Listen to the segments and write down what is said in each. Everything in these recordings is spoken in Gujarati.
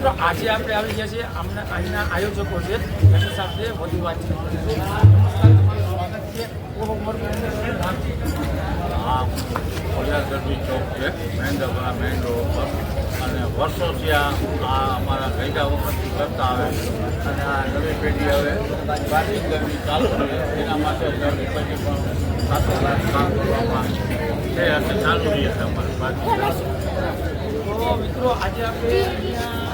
ગરબીના આજે આપણે આવી ગયા છીએ અમને અહીંના આયોજકો છે ઓહો સાથે વધુ વાતચીત છે. ખોડિયાર ગરબી ચોક છે મહેન્દ્રપુરા મેઇન રોડ પર અને વર્ષોથી આ આ અમારા ગઈડા વખતથી કરતા આવે અને આ નવી પેઢી હવે પ્રાચીન ગરબી ચાલુ છે. એના માટે ગરબી પછી પણ સાતો લાખ કામ કરવામાં છે અને ચાલુ રહી છે અમારી પ્રાચીન તો મિત્રો આજે આપણે અહીંયા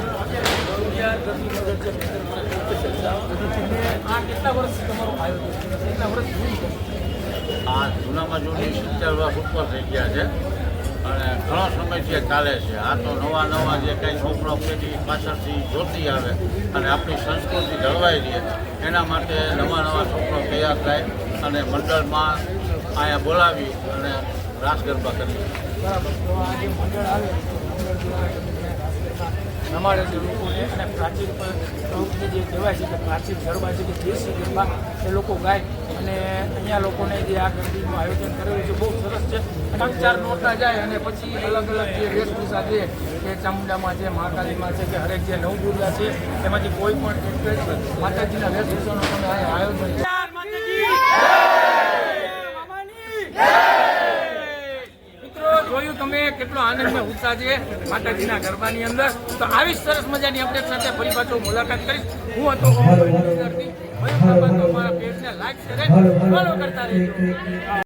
આ જૂનામાં જૂની સિત્તેર વર્ષ ઉપર થઈ ગયા છે. અને ઘણો આ ચાલે છે. આ તો નવા નવા જે કંઈ છોકરો પેઢી પાછળથી જોતી આવે અને આપણી સંસ્કૃતિ જળવાઈ રહે. એના માટે નવા નવા છોકરો તૈયાર થાય અને મંડળમાં અહીંયા બોલાવી અને રાસ ગરબા કરી બરાબર દ્વારા રમાડે છે લોકોને અને પ્રાચીન પ્રવૃત્તિ જે કહેવાય છે કે પ્રાચીન છે કે દેશી ગરબા, એ લોકો ગાય. અને અહીંયા લોકોને જે આ ગરબીનું આયોજન કરેલું છે, બહુ સરસ છે. ત્રણ ચાર નોટા જાય અને પછી અલગ અલગ જે વેશભૂષા છે, કે ચામુંડામાં છે, મહાકાલીમાં છે, કે હરેક જે નવદુર્ગા છે, એમાંથી કોઈ પણ માતાજીના વેશભૂષાનું અહીંયા આયોજન મિત્રો તમે કેટલો આનંદમય ઉત્સાહ છે માતાજીના ગરબાની અંદર. તો આવી સરસ મજાની અપડેટ સાથે ફરી પાછો મુલાકાત કરીશ. હું હતો લાઈક કરતા રહેજો.